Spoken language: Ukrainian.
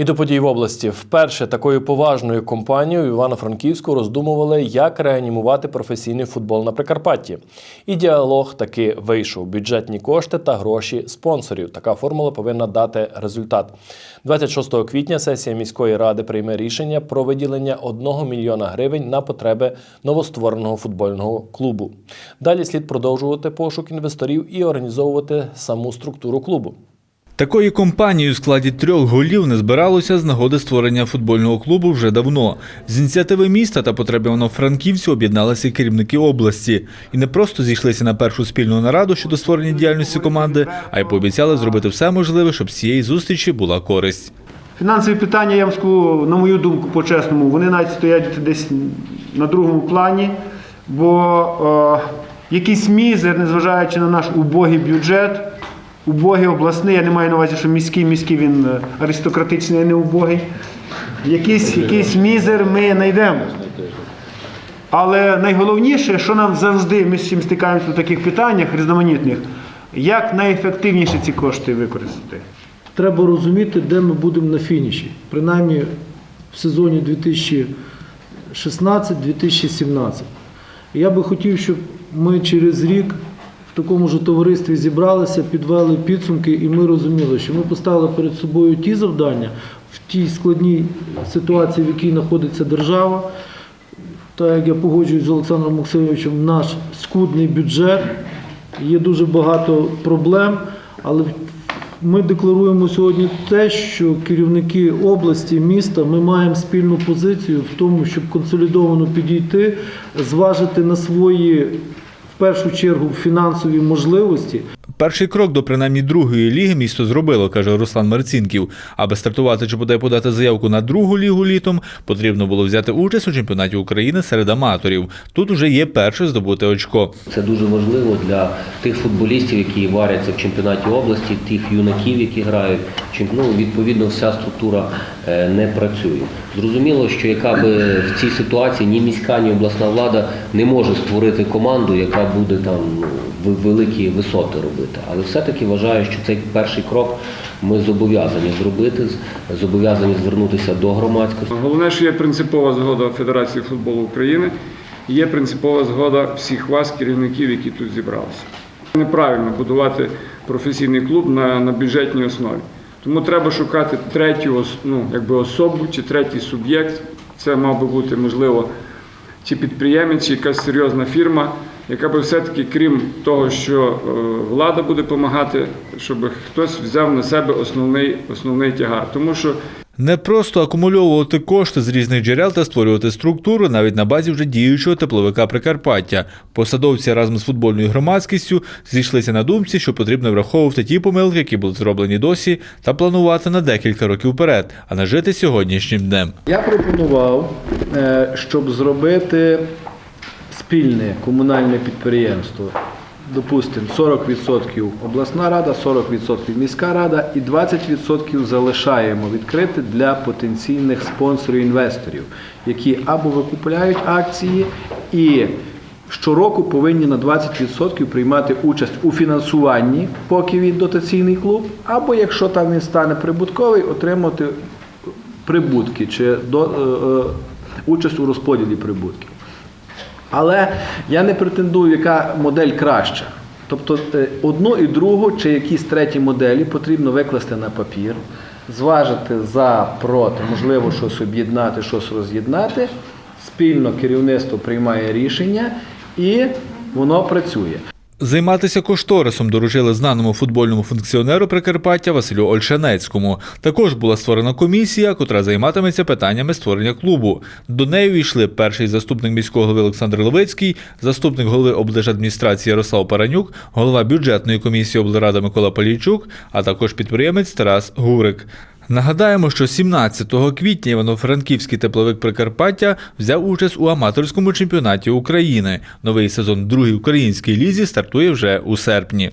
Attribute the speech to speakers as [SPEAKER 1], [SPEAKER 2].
[SPEAKER 1] І до подій в області вперше такою поважною компанією Івано-Франківську роздумували, як реанімувати професійний футбол на Прикарпатті. І діалог таки вийшов: бюджетні кошти та гроші спонсорів. Така формула повинна дати результат. 26 квітня сесія міської ради прийме рішення про виділення 1 мільйона гривень на потреби новоствореного футбольного клубу. Далі слід продовжувати пошук інвесторів і організовувати саму структуру клубу.
[SPEAKER 2] Такої компанії у складі трьох голів не збиралося з нагоди створення футбольного клубу вже давно. З ініціативи міста та потреби Івано-Франківцю об'єдналися керівники області і не просто зійшлися на першу спільну нараду щодо створення діяльності команди, а й пообіцяли зробити все можливе, щоб з цієї зустрічі була користь.
[SPEAKER 3] Фінансові питання, я вам скажу, на мою думку, по-чесному, вони навіть стоять десь на другому плані, бо е, якийсь мізер, незважаючи на наш убогий бюджет, убогий обласний, я не маю на увазі, що міський, міський він е, аристократичний, а не убогий. Якийсь, якийсь мізер ми знайдемо. Але найголовніше, що нам завжди, ми з чим стикаємося в таких питаннях різноманітних, як найефективніше ці кошти використати.
[SPEAKER 4] Треба розуміти, де ми будемо на фініші, принаймні в сезоні 2016-2017. Я би хотів, щоб ми через рік в такому ж товаристві зібралися, підвели підсумки, і ми розуміли, що ми поставили перед собою ті завдання в тій складній ситуації, в якій знаходиться держава. Так як я погоджуюсь з Олександром Максимовичем, наш скудний бюджет, є дуже багато проблем, але ми декларуємо сьогодні те, що керівники області, міста, ми маємо спільну позицію в тому, щоб консолідовано підійти, зважити на свої, першу чергу, фінансові можливості,
[SPEAKER 2] Перший крок до принаймні другої ліги місто зробило, каже Руслан Марцінків. Аби стартувати чи бодай подати заявку на другу лігу літом, потрібно було взяти участь у чемпіонаті України серед аматорів. Тут уже є перше здобуте очко.
[SPEAKER 5] Це дуже важливо для тих футболістів, які варяться в чемпіонаті області, тих юнаків, які грають. Ну, відповідно, вся структура е, не працює. Зрозуміло, що яка би в цій ситуації ні міська, ні обласна влада не може створити команду, яка буде там ну, великі висоти робити. Але все-таки вважаю, що цей перший крок ми зобов'язані зробити, зобов'язані звернутися до громадськості.
[SPEAKER 6] Головне, що є принципова згода Федерації футболу України, є принципова згода всіх вас, керівників, які тут зібралися. Неправильно будувати професійний клуб на, на бюджетній основі. Тому треба шукати третю ну, якби особу чи третій суб'єкт. Це мав би бути, можливо, чи підприємець, чи якась серйозна фірма, яка би все-таки, крім того, що е, влада буде допомагати, щоб хтось взяв на себе основний, основний тягар. Тому що
[SPEAKER 2] Не просто акумульовувати кошти з різних джерел та створювати структуру навіть на базі вже діючого тепловика Прикарпаття. Посадовці разом з футбольною громадськістю зійшлися на думці, що потрібно враховувати ті помилки, які були зроблені досі, та планувати на декілька років вперед, а не жити сьогоднішнім днем.
[SPEAKER 4] Я пропонував, е, щоб зробити спільне комунальне підприємство. Допустимо, 40% обласна рада, 40% міська рада і 20% залишаємо відкрити для потенційних спонсорів-інвесторів, які або викупляють акції і щороку повинні на 20% приймати участь у фінансуванні, поки він дотаційний клуб, або якщо там він стане прибутковий, отримати прибутки чи до, е, е, участь у розподілі прибутків. Але я не претендую, яка модель краща. Тобто е, одну і другу, чи якісь треті моделі потрібно викласти на папір, зважити за проти, можливо, щось об'єднати, щось роз'єднати. Спільно керівництво приймає рішення і воно працює.
[SPEAKER 2] Займатися кошторисом доручили знаному футбольному функціонеру Прикарпаття Василю Ольшанецькому. Також була створена комісія, котра займатиметься питаннями створення клубу. До неї увійшли перший заступник міського голови Олександр Левицький, заступник голови облдержадміністрації Ярослав Паранюк, голова бюджетної комісії облрада Микола Полійчук, а також підприємець Тарас Гурик. Нагадаємо, що 17 квітня Івано-Франківський тепловик Прикарпаття взяв участь у аматорському чемпіонаті України. Новий сезон Другої українській лізі стартує вже у серпні.